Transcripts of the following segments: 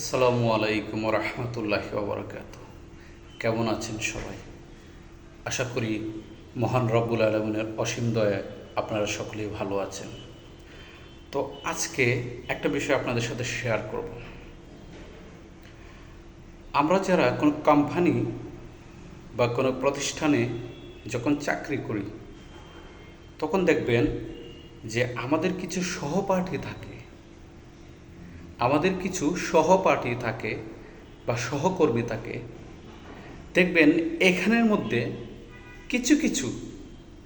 আসসালামু আলাইকুম রহমতুল্লাহ ওবরাকাত। কেমন আছেন সবাই? আশা করি মহান রব্বুল আলমিনের অসীম দয়ায় আপনারা সকলেই ভালো আছেন। তো আজকে একটা বিষয় আপনাদের সাথে শেয়ার করব। আমরা যারা কোনো কোম্পানি বা কোনো প্রতিষ্ঠানে যখন চাকরি করি, তখন দেখবেন যে আমাদের কিছু সহপাঠী থাকে আমাদের কিছু সহপাঠী থাকে বা সহকর্মী থাকে। দেখবেন এখানের মধ্যে কিছু কিছু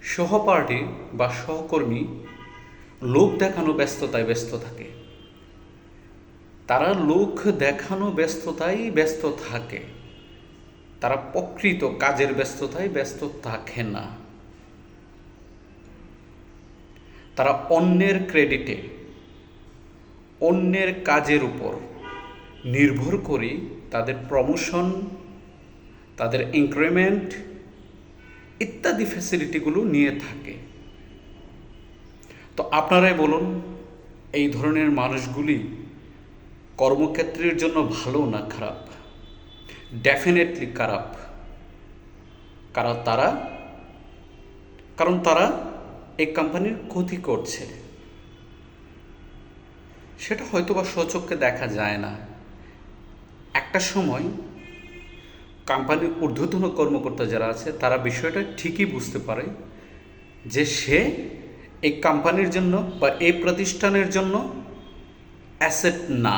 সহপাঠী বা সহকর্মী লোক দেখানো ব্যস্ততায় ব্যস্ত থাকে। তারা লোক দেখানো ব্যস্ততায় ব্যস্ত থাকে। তারা প্রকৃত কাজের ব্যস্ততায় ব্যস্ত থাকে না। তারা অন্যের ক্রেডিটে অন্যের কাজের উপর নির্ভর করে তাদের প্রমোশন তাদের ইনক্রিমেন্ট ইত্যাদি ফ্যাসিলিটিগুলো নিয়ে থাকে। তো আপনারাই বলুন, এই ধরনের মানুষগুলি কর্মক্ষেত্রের জন্য ভালো না খারাপ? ডেফিনেটলি খারাপ। কারণ তারা কারণ তারা এই কোম্পানির ক্ষতি করছে। সেটা হয়তো বা সচক্ষে দেখা যায় না। একটা সময় কোম্পানির ঊর্ধ্বতন কর্মকর্তা যারা আছে, তারা বিষয়টা ঠিকই বুঝতে পারে যে সে এই কোম্পানির জন্য বা এই প্রতিষ্ঠানের জন্য অ্যাসেট না।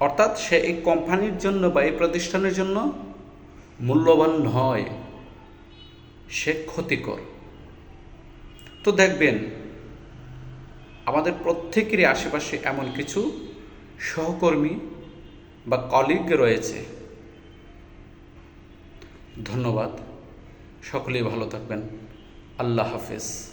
অর্থাৎ সে এই কোম্পানির জন্য বা এই প্রতিষ্ঠানের জন্য মূল্যবান নয়। সে ক্ষতিকর। তো দেখবেন আমাদের প্রত্যেকেরই আশেপাশে এমন কিছু সহকর্মী বা কলিগ রয়েছে। ধন্যবাদ। সকলেই ভালো থাকবেন। আল্লাহ হাফেজ।